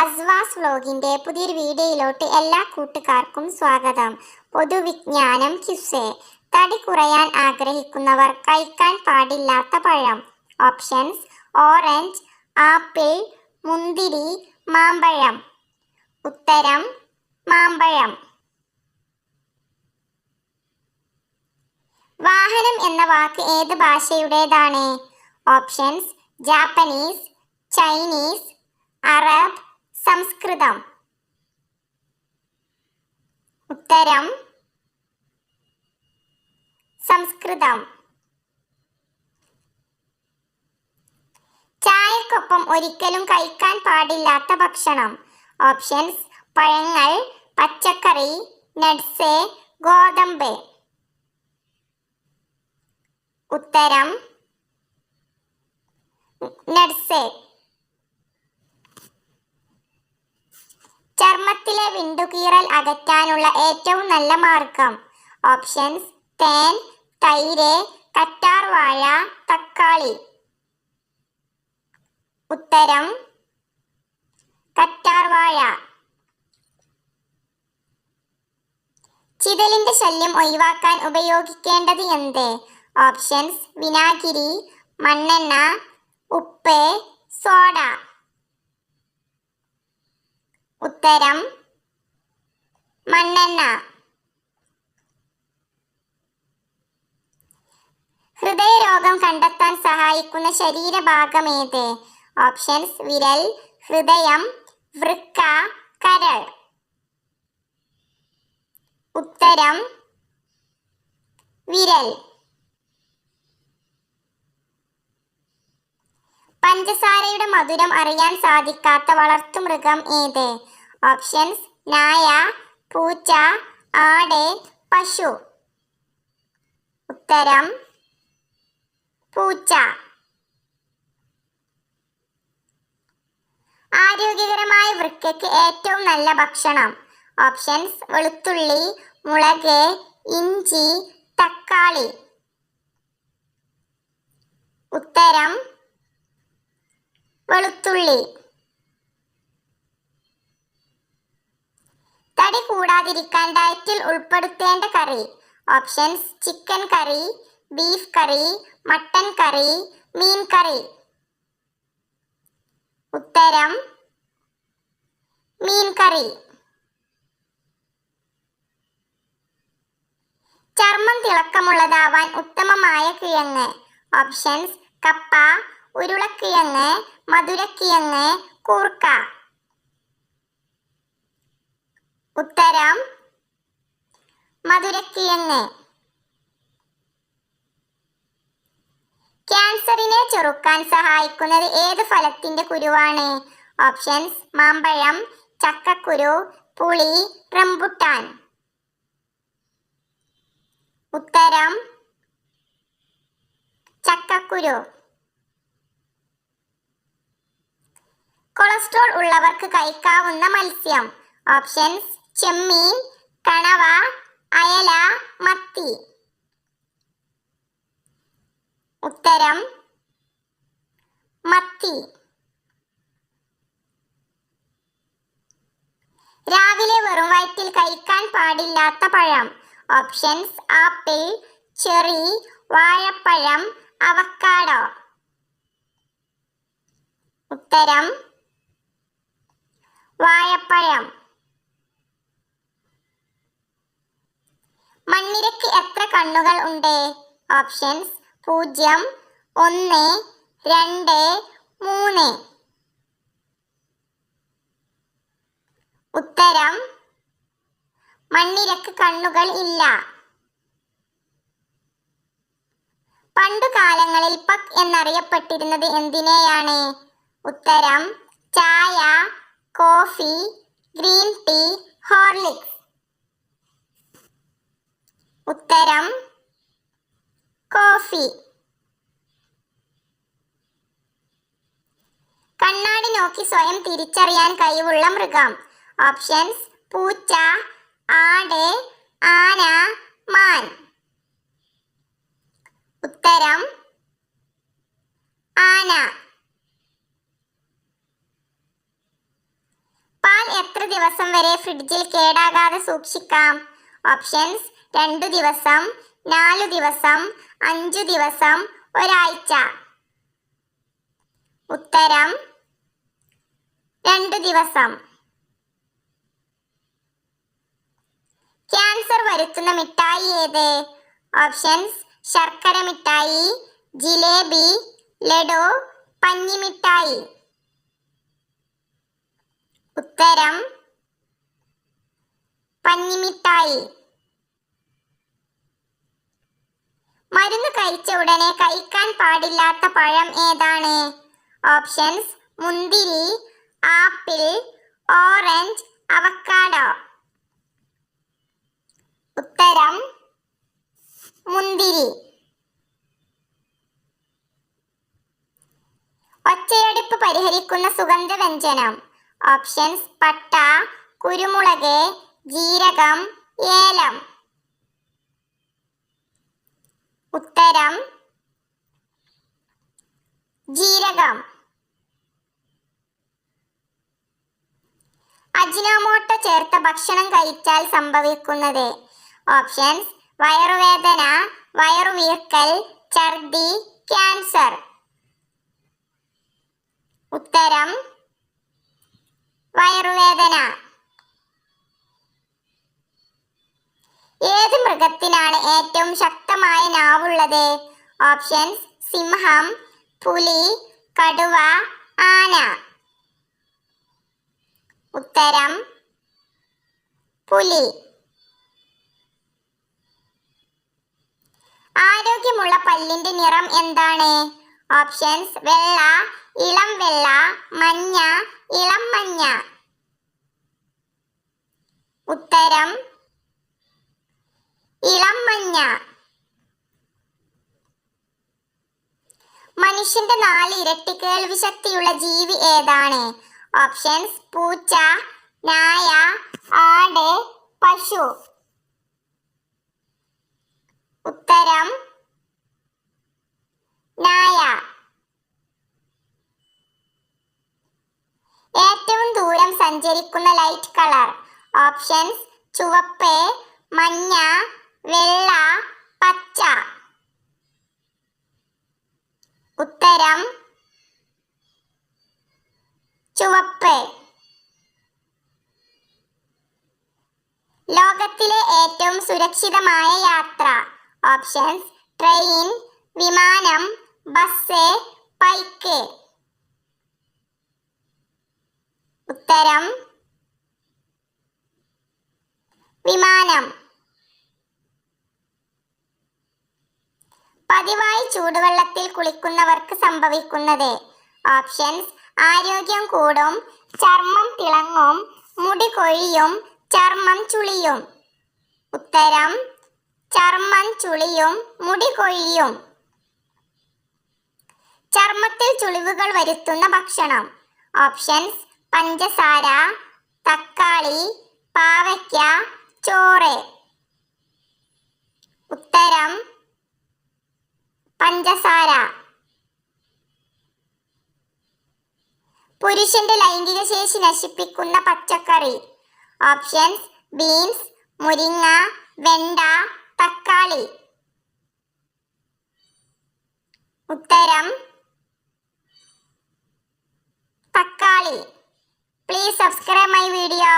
അസ്വാസ് വ്ലോഗിന്റെ പുതിയൊരു വീഡിയോയിലോട്ട് എല്ലാ കൂട്ടുകാർക്കും സ്വാഗതം. പൊതുവിജ്ഞാനം ക്യുസേ. തടി കുറയാൻ ആഗ്രഹിക്കുന്നവർ കഴിക്കാൻ പാടില്ലാത്ത പഴം. ഓപ്ഷൻസ് ഓറഞ്ച് ആപ്പിൾ മുന്തിരി മാമ്പഴം. ഉത്തരം മാമ്പഴം. വാഹനം എന്ന വാക്ക് ഏത് ഭാഷയുടേതാണ്? ഓപ്ഷൻസ് ജാപ്പനീസ് ചൈനീസ് അറബ് സംസ്കൃതം. ഉത്തരം സംസ്കൃതം. ചായക്കൊപ്പം ഒരിക്കലും കഴിക്കാൻ പാടില്ലാത്ത ഭക്ഷണം. ഓപ്ഷൻസ് പഴങ്ങൾ പച്ചക്കറി നട്സ് ഗോതമ്പ്. ഉത്തരം നട്സ് ചർമ്മത്തിലെ വിണ്ടുകീറൽ അകറ്റാനുള്ള ഏറ്റവും നല്ല മാർഗം. ഓപ്ഷൻസ് തേൻ തൈര് കറ്റാർ വാഴ തക്കാളി. ഉത്തരം കറ്റാർ വാഴ. ചിതലിന്റെ ശല്യം ഒഴിവാക്കാൻ ഉപയോഗിക്കേണ്ടത് എന്ത്? ഓപ്ഷൻസ് വിനാഗിരി മണ്ണെണ്ണ ഉപ്പ് സോഡ. ഉത്തരം മണ്ണെണ്ണ. ഹൃദയരോഗം കണ്ടെത്താൻ സഹായിക്കുന്ന ശരീരഭാഗം ഏത് ഓപ്ഷൻസ് വിരൽ ഹൃദയം വൃക്ക കരൾ. ഉത്തരം വിരൽ. പഞ്ചസാരയുടെ മധുരം അറിയാൻ സാധിക്കാത്ത വളർത്തുമൃഗം ഏത്? ഓപ്ഷൻസ് നായ പൂച്ച ആട് പശു. ഉത്തരം പൂച്ച. ആരോഗ്യകരമായ വൃക്കയ്ക്ക് ഏറ്റവും നല്ല ഭക്ഷണം. ഓപ്ഷൻസ് വെളുത്തുള്ളി മുളക് ഇഞ്ചി തക്കാളി. ഉത്തരം വെളുത്തുള്ളി. തടി കൂടാതിരിക്കാൻ ഡയറ്റിൽ ഉൾപ്പെടുത്തേണ്ട കറി. ഓപ്ഷൻസ് ചിക്കൻ കറി ബീഫ് കറി മട്ടൻ കറി മീൻ കറി. ഉത്തരം മീൻ കറി. ചർമ്മം തിളക്കമുള്ളതാവാൻ ഉത്തമമായ കിഴങ്ങ്. ഓപ്ഷൻസ് കപ്പ ഉരുളക്കിഴങ്ങ് മധുരക്കിഴങ്ങ് കൂർക്ക. ഉത്തരം മധുരക്കിഴങ്ങ് ക്യാൻസറിനെ ചെറുക്കാൻ സഹായിക്കുന്നത് ഏത് ഫലത്തിന്റെ കുരുവാണ്? ഓപ്ഷൻസ് മാമ്പഴം ചക്കക്കുരു പുളി റംബുട്ടാൻ. ഉത്തരം ചക്കക്കുരു. കൊളസ്ട്രോൾ ഉള്ളവർക്ക് കഴിക്കാവുന്ന മത്സ്യം. ഓപ്ഷൻസ് ചെമ്മീൻ കണവ അയല മത്തി. ഉത്തരം മത്തി. രാവിലെ വെറും വയറ്റിൽ കഴിക്കാൻ പാടില്ലാത്ത പഴം. ഓപ്ഷൻസ് ആപ്പിൾ ചെറി വാഴപ്പഴം അവക്കാടോ. ഉത്തരം വാഴപ്പഴം. മണ്ണിരക്ക് എത്ര കണ്ണുകൾ ഉണ്ട്? ഓപ്ഷൻസ് പൂജ്യം ഒന്ന് രണ്ട് മൂന്ന്. ഉത്തരം മണ്ണിരക്ക് കണ്ണുകൾ ഇല്ല. പണ്ട് കാലങ്ങളിൽ പക് എന്നറിയപ്പെട്ടിരുന്നത് എന്തിനെയാണ്? ഉത്തരം ചായ കോഫി ഗ്രീൻ ടീ ഹോർലിക്സ്. ഉത്തരം കോഫി. കണ്ണാടി നോക്കി സ്വയം തിരിച്ചറിയാൻ കഴിവുള്ള മൃഗം. ഓപ്ഷൻസ് പൂച്ച ആട് ആന മാൻ. ഉത്തരം ആന. പാൽ എത്ര ദിവസം വരെ ഫ്രിഡ്ജിൽ കേടാകാതെ സൂക്ഷിക്കാം? ഓപ്ഷൻസ് രണ്ടു ദിവസം നാല് ദിവസം അഞ്ചു ദിവസം ഒരാഴ്ച. ഉത്തരം രണ്ട് ദിവസം. ക്യാൻസർ വരുത്തുന്ന മിഠായി ഏത്? ഓപ്ഷൻസ് ശർക്കര മിഠായി ജിലേബി ലഡു പഞ്ഞിമിഠായി. ഉത്തരം പഞ്ഞിമിഠായി. കഴിച്ച ഉടനെ കഴിക്കാൻ പാടില്ലാത്ത പഴം ഏതാണ്? ഓപ്ഷൻസ് മുന്തിരി ആപ്പിൾ ഓറഞ്ച് അവക്കാഡോ. ഉത്തരം മുന്തിരി. ഒച്ചയടുപ്പ് പരിഹരിക്കുന്ന സുഗന്ധവ്യഞ്ജനം. ഓപ്ഷൻസ് പട്ട കുരുമുളക് ജീരകം ഏലം. ഉത്തരം ജീരകം. അജിനോമോട്ടോ ചേർത്ത ഭക്ഷണം കഴിച്ചാൽ സംഭവിക്കുന്നത് ഓപ്ഷൻസ് വയറുവേദന വയറുവീർക്കൽ ഛർദി ക്യാൻസർ. ഉത്തരം വയറുവേദന. ഏത് മൃഗത്തിനാണ് ഏറ്റവും ശക്തമായ നാവുള്ളത്? ഓപ്ഷൻസ് സിംഹം പുലി കടുവ ആന. ഉത്തരം പുലി. ആരോഗ്യമുള്ള പല്ലിന്റെ നിറം എന്താണ്? ഓപ്ഷൻസ് വെള്ള ഇളം വെള്ള മഞ്ഞ ഇളം മഞ്ഞ ഉത്തരം ഇളം മഞ്ഞ മനുഷ്യന്റെ നാല് ഇരട്ടി കേൾവി ശക്തിയുള്ള ജീവി ഏതാണ്? ഓപ്ഷൻസ് പൂച്ച നായ ആട് പശു. ഉത്തരം നായ. ഏറ്റവും ദൂരം സഞ്ചരിക്കുന്ന ലൈറ്റ് കളർ ഓപ്ഷൻസ് ചുവപ്പ് മഞ്ഞ വെള്ള പച്ച ഉത്തരം ചുവപ്പ് ലോകത്തിലെ ഏറ്റവും സുരക്ഷിതമായ യാത്ര. ഓപ്ഷൻസ് ട്രെയിൻ വിമാനം ബസ് ബൈക്ക് ഉത്തരം. വിമാനം. പതിവായി ചൂടുവെള്ളത്തിൽ കുളിക്കുന്നവർക്ക് സംഭവിക്കുന്നത്. ഓപ്ഷൻസ് ആരോഗ്യം കൂടും ചർമ്മം തിളങ്ങും മുടി കൊഴിയും ചർമ്മം ചുളിയും. ഉത്തരം ചർമ്മം ചുളിയും മുടി കൊഴിയും. ചർമ്മത്തിൽ ചുളിവുകൾ വരുത്തുന്ന ഭക്ഷണം. ഓപ്ഷൻസ് പഞ്ചസാര തക്കാളി പാവയ്ക്ക ചോറ്. ഉത്തരം പഞ്ചസാര. പുരുഷന്റെ ലൈംഗിക ശേഷി നശിപ്പിക്കുന്ന പച്ചക്കറി. ഓപ്ഷൻസ് ബീൻസ് മുരിങ്ങ വെണ്ട തക്കാളി. ഉത്തരം തക്കാളി. Please subscribe my video